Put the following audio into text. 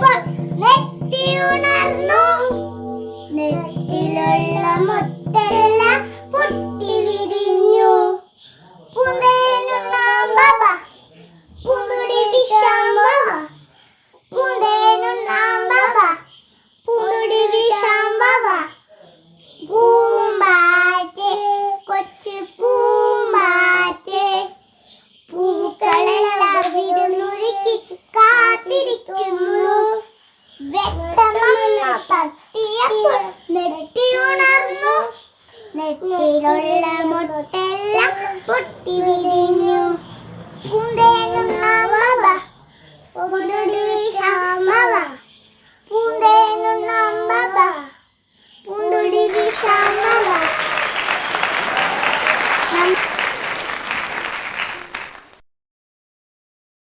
爸。തട്ടിയപ്പോൾ നെട്ടിയുണർന്നു നെട്ടിലുള്ള മുട്ടെല്ലാം പൊട്ടി വിരി